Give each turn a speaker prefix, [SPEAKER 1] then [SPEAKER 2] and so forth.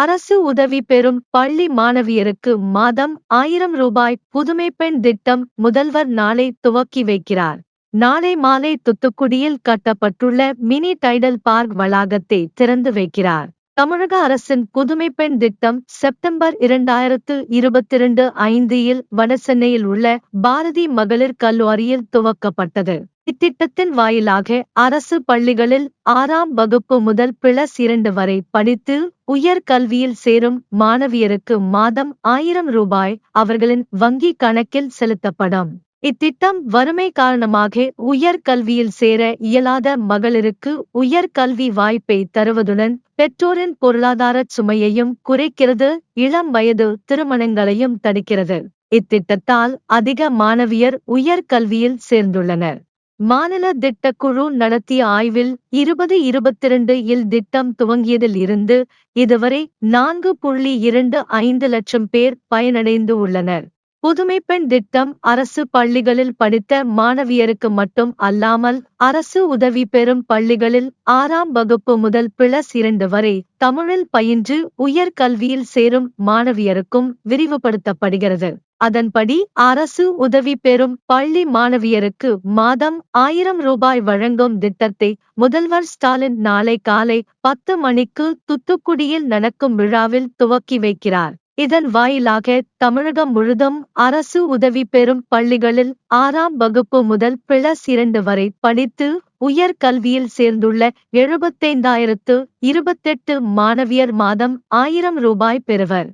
[SPEAKER 1] அரசு உதவி பெறும் பள்ளி மாணவியருக்கு மாதம் ஆயிரம் ரூபாய் புதுமை பெண் திட்டம் முதல்வர் நாளை துவக்கி வைக்கிறார். நாளை மாலை துத்துக்குடியில் கட்டப்பட்டுள்ள மினி டைடல் பார்க் வளாகத்தை திறந்து வைக்கிறார். தமிழக அரசின் புதுமை பெண் திட்டம் செப்டம்பர் இரண்டாயிரத்து இருபத்திரண்டு ஐந்தில் வடசென்னையில் உள்ள பாரதி மகளிர் கல்லூரியில் துவக்கப்பட்டது. இத்திட்டத்தின் வாயிலாக அரசு பள்ளிகளில் ஆறாம் வகுப்பு முதல் பிளஸ் இரண்டு வரை படித்து உயர் கல்வியில் சேரும் மாணவியருக்கு மாதம் ஆயிரம் ரூபாய் அவர்களின் வங்கி கணக்கில் செலுத்தப்படும். இத்திட்டம் வறுமை காரணமாக உயர் கல்வியில் சேர இயலாத மகளிருக்கு உயர் கல்வி வாய்ப்பை தருவதுடன் பெற்றோரின் பொருளாதார சுமையையும் குறைக்கிறது இளம் வயது திருமணங்களையும் தடுக்கிறது. இத்திட்டத்தால் அதிக மாணவியர் உயர் கல்வியில் சேர்ந்துள்ளனர். மாநில திட்டக்குழு நடத்திய ஆய்வில் இருபது இருபத்திரண்டு இல் திட்டம் துவங்கியதில் இருந்து இதுவரை நான்கு புள்ளி இரண்டு ஐந்து லட்சம் பேர் பயனடைந்து உள்ளனர். புதுமை பெண் திட்டம் அரசு பள்ளிகளில் படித்த மாணவியருக்கு மட்டும் அல்லாமல் அரசு உதவி பெறும் பள்ளிகளில் ஆறாம் வகுப்பு முதல் பிளஸ் இரண்டு வரை தமிழில் பயின்று உயர்கல்வியில் சேரும் மாணவியருக்கும் விரிவுபடுத்தப்படுகிறது. அதன்படி அரசு உதவி பெறும் பள்ளி மாணவியருக்கு மாதம் ஆயிரம் ரூபாய் வழங்கும் திட்டத்தை முதல்வர் ஸ்டாலின் நாளை காலை பத்து மணிக்கு துத்துக்குடியில் நடக்கும் விழாவில் துவக்கி வைக்கிறார். இதன் வாயிலாக தமிழகம் முழுதும் அரசு உதவி பெறும் பள்ளிகளில் ஆறாம் வகுப்பு முதல் பிளஸ் இரண்டு வரை படித்து உயர் கல்வியில் சேர்ந்துள்ள எழுபத்தைந்தாயிரத்து இருபத்தெட்டு மாணவியர் மாதம் ஆயிரம் ரூபாய் பெறுவர்.